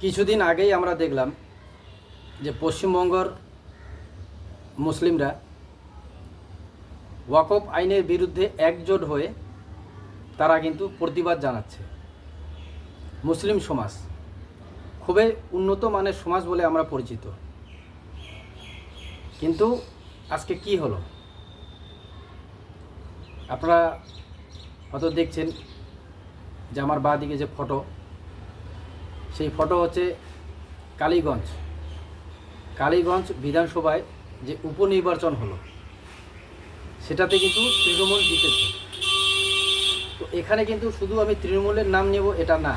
কিছুদিন আগেই আমরা দেখলাম যে পশ্চিমবঙ্গর মুসলিমরা ওয়াকফ আইনের বিরুদ্ধে একজোট হয়ে তারা কিন্তু প্রতিবাদ জানাচ্ছে। মুসলিম সমাজ খুবই উন্নত মানের সমাজ বলে আমরা পরিচিত। কিন্তু আজকে কি হলো? আপনারা হয়তো দেখছেন যে আমার বাঁ দিকে যে ফটো সেই ফটো হচ্ছে কালীগঞ্জ। কালীগঞ্জ বিধানসভায় যে উপনির্বাচন হলো, সেটাতে কিন্তু তৃণমূল জিতেছে। তো এখানে কিন্তু শুধু আমি তৃণমূলের নাম নেব, এটা না।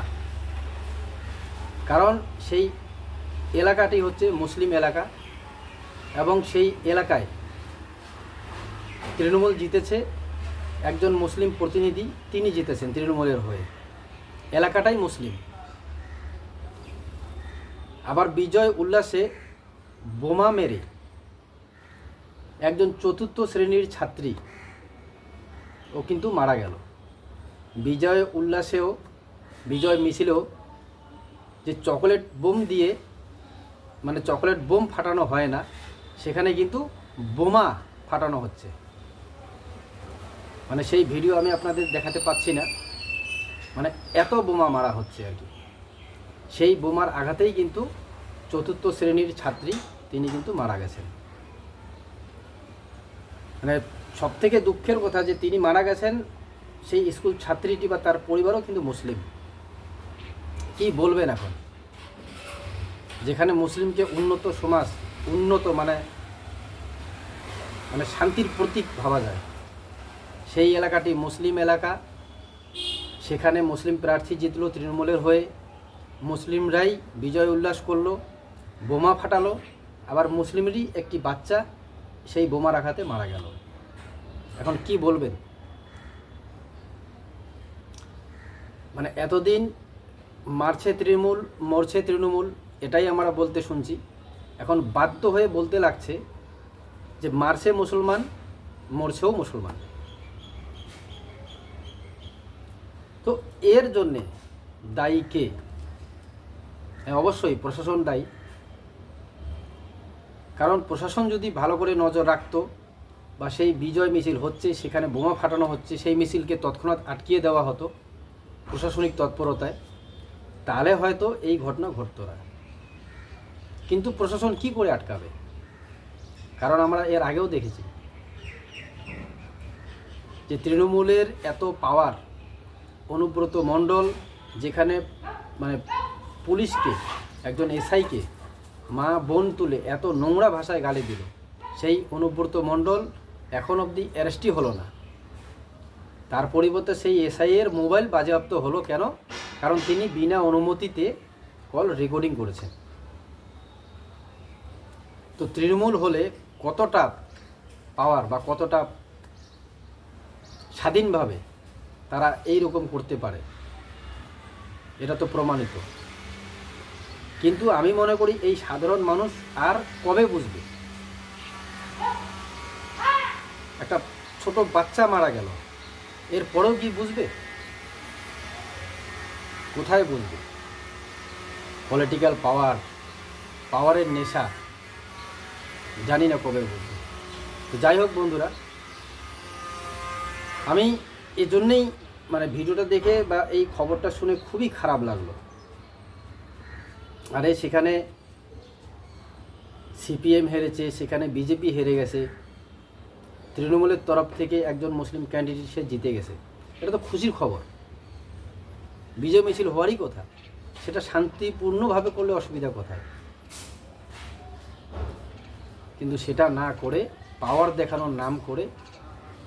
কারণ সেই এলাকাটি হচ্ছে মুসলিম এলাকা এবং সেই এলাকায় তৃণমূল জিতেছে, একজন মুসলিম প্রতিনিধি, তিনি জিতেছেন তৃণমূলের হয়ে। এলাকাটাই মুসলিম। আবার বিজয় উল্লাসে বোমা মেরে একজন চতুর্থ শ্রেণির ছাত্রী ও কিন্তু মারা গেল। বিজয় উল্লাসেও, বিজয় মিছিলেও যে চকোলেট বোম দিয়ে মানে চকোলেট বোম ফাটানো হয় না, সেখানে কিন্তু বোমা ফাটানো হচ্ছে। মানে সেই ভিডিও আমি আপনাদের দেখাতে পাচ্ছি না। মানে এত বোমা মারা হচ্ছে আর কি। সেই বোমার আঘাতেই কিন্তু চতুর্থ শ্রেণির ছাত্রী তিনি কিন্তু মারা গেছেন। মানে সব থেকে দুঃখের কথা যে তিনি মারা গেছেন, সেই স্কুল ছাত্রীটি বা তার পরিবারও কিন্তু মুসলিম। কি বলবেন এখন? যেখানে মুসলিমকে উন্নত সমাজ, উন্নত মানে মানে শান্তির প্রতীক ভাবা যায়। সেই এলাকাটি মুসলিম এলাকা। সেখানে মুসলিম প্রার্থী জিতলো তৃণমূলের হয়ে। মুসলিমরাই বিজয় উল্লাস করল, বোমা ফাটালো, আবার মুসলিমেরই একটি বাচ্চা সেই বোমার আঘাতে মারা গেল। এখন কি বলবেন? মানে এতদিন মারছে তৃণমূল, মরছে তৃণমূল, এটাই আমরা বলতে শুনছি। এখন বাধ্য হয়ে বলতে লাগছে যে মারছে মুসলমান, মরছেও মুসলমান। তো এর জন্যে দায়ী কে? হ্যাঁ অবশ্যই, প্রশাসন দায়ী। কারণ প্রশাসন যদি ভালো করে নজর রাখতো বা সেই বিজয় মিছিল হচ্ছে, সেখানে বোমা ফাটানো হচ্ছে, সেই মিছিলকে তৎক্ষণাৎ আটকিয়ে দেওয়া হতো প্রশাসনিক তৎপরতায়, তাহলে হয়তো এই ঘটনা ঘটতো না। কিন্তু প্রশাসন কি করে আটকাবে? কারণ আমরা এর আগেও দেখেছি যে তৃণমূলের এত পাওয়ার অনুব্রত মণ্ডল, যেখানে মানে পুলিশকে, একজন এসআইকে মা বোন তুলে এত নোংরা ভাষায় গালি দিল। সেই অনুব্রত মণ্ডল এখন অবধি অ্যারেস্টই হলো না। তার পরিবর্তে সেই এসআইয়ের মোবাইল বাজেয়াপ্ত হলো কেন? কারণ তিনি বিনা অনুমতিতে কল রেকর্ডিং করেছেন। তো তৃণমূল হলে কতটা পাওয়ার বা কতটা স্বাধীনভাবে তারা এই রকম করতে পারে? এটা তো প্রমাণিত। কিন্তু আমি মনে করি এই সাধারণ মানুষ আর কবে বুঝবে? একটা ছোট বাচ্চা মারা গেল, এরপরেও কি বুঝবে? কোথায় বুঝবে? পলিটিক্যাল পাওয়ার পাওয়ারের নেশা, জানি না কবে বুঝবে। তো যাই হোক বন্ধুরা, আমি এজন্যেই মানে ভিডিওটা দেখে বা এই খবরটা শুনে খুবই খারাপ লাগল। আরে সেখানে সিপিএম হেরেছে, সেখানে বিজেপি হেরে গেছে। তৃণমূলের তরফ থেকে একজন মুসলিম ক্যান্ডিডেট সে জিতে গেছে। এটা তো খুশির খবর। বিজয় মিছিল হওয়ারই কথা। সেটা শান্তিপূর্ণভাবে করলে অসুবিধা কোথায় কিন্তু সেটা না করে পাওয়ার দেখানোর নাম করে,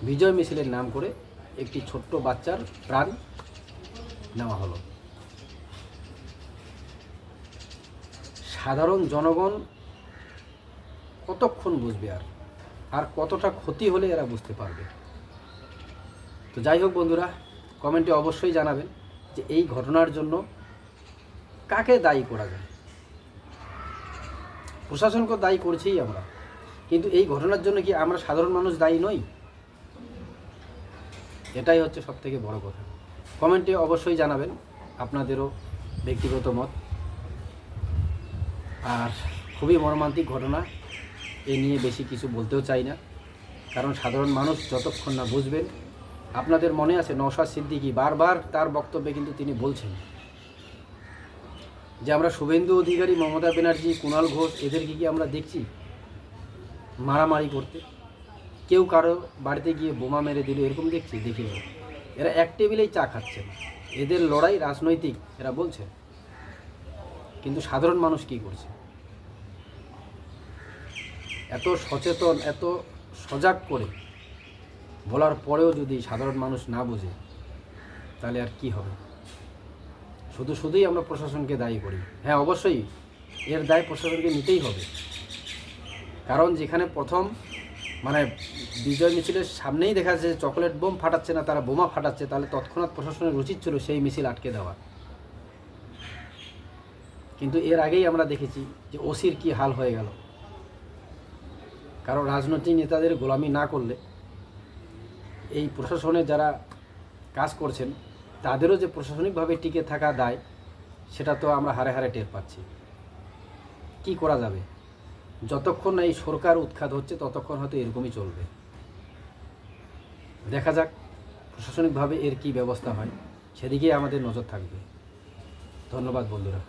বিজয় মিছিলের নাম করে একটি ছোট্ট বাচ্চার প্রাণ নেওয়া হলো। সাধারণ জনগণ কতক্ষণ বুঝবে আর? আর কতটা ক্ষতি হলে এরা বুঝতে পারবে? তো যাই হোক বন্ধুরা, কমেন্টে অবশ্যই জানাবেন যে এই ঘটনার জন্য কাকে দায়ী করা যায়। প্রশাসনকে দায়ী করছেই আমরা, কিন্তু এই ঘটনার জন্য কি আমরা সাধারণ মানুষ দায়ী নই? এটাই হচ্ছে সব থেকে বড় কথা। কমেন্টে অবশ্যই জানাবেন আপনাদেরও ব্যক্তিগত মত। আর খুবই মর্মান্তিক ঘটনা। এ নিয়ে বেশি কিছু বলতেও চাই না। কারণ সাধারণ মানুষ যতক্ষণ না বুঝবেন, আপনাদের মনে আছে নওশাদ সিদ্দিকি বারবার তার বক্তব্যে কিন্তু তিনি বলছেন যে, আমরা শুভেন্দু অধিকারী মমতা ব্যানার্জি, কুণাল ঘোষ, এদেরকে কি আমরা দেখছি মারামারি করতে? কেউ কারও বাড়িতে গিয়ে বোমা মেরে দিল, এরকম দেখছি, দেখি এরা এক টেবিলেই চা খাচ্ছেন এদের লড়াই রাজনৈতিক, এরা বলছে কিন্তু সাধারণ মানুষ কি করছে? এত সচেতন, এত সজাগ করে বলার পরেও যদি সাধারণ মানুষ না বোঝে, তাহলে আর কি হবে? শুধু শুধুই আমরা প্রশাসনকে দায়ী করি। হ্যাঁ অবশ্যই এর দায় প্রশাসনকে নিতেই হবে। কারণ যেখানে প্রথম মানে বিজয় মিছিলের সামনেই দেখা যাচ্ছে চকলেট বোম ফাটাচ্ছে না, তারা বোমা ফাটাচ্ছে, তাহলে তৎক্ষণাৎ প্রশাসনের উচিত ছিল সেই মিছিল আটকে দেওয়া। কিন্তু এর আগেই আমরা দেখেছি যে ওসির কি হাল হয়ে গেল। কারণ রাজনৈতিক নেতাদের গোলামি না করলে এই প্রশাসনে যারা কাজ করছেন, তাদেরও যে প্রশাসনিকভাবে টিকে থাকা দায়, সেটা তো আমরা হারে হারে টের পাচ্ছি। কি করা যাবে? যতক্ষণ না এই সরকার উৎখাত হচ্ছে, ততক্ষণ হয়তো এরকমই চলবে। দেখা যাক প্রশাসনিকভাবে এর কি ব্যবস্থা হয়, সেদিকেই আমাদের নজর থাকবে। ধন্যবাদ বন্ধুরা।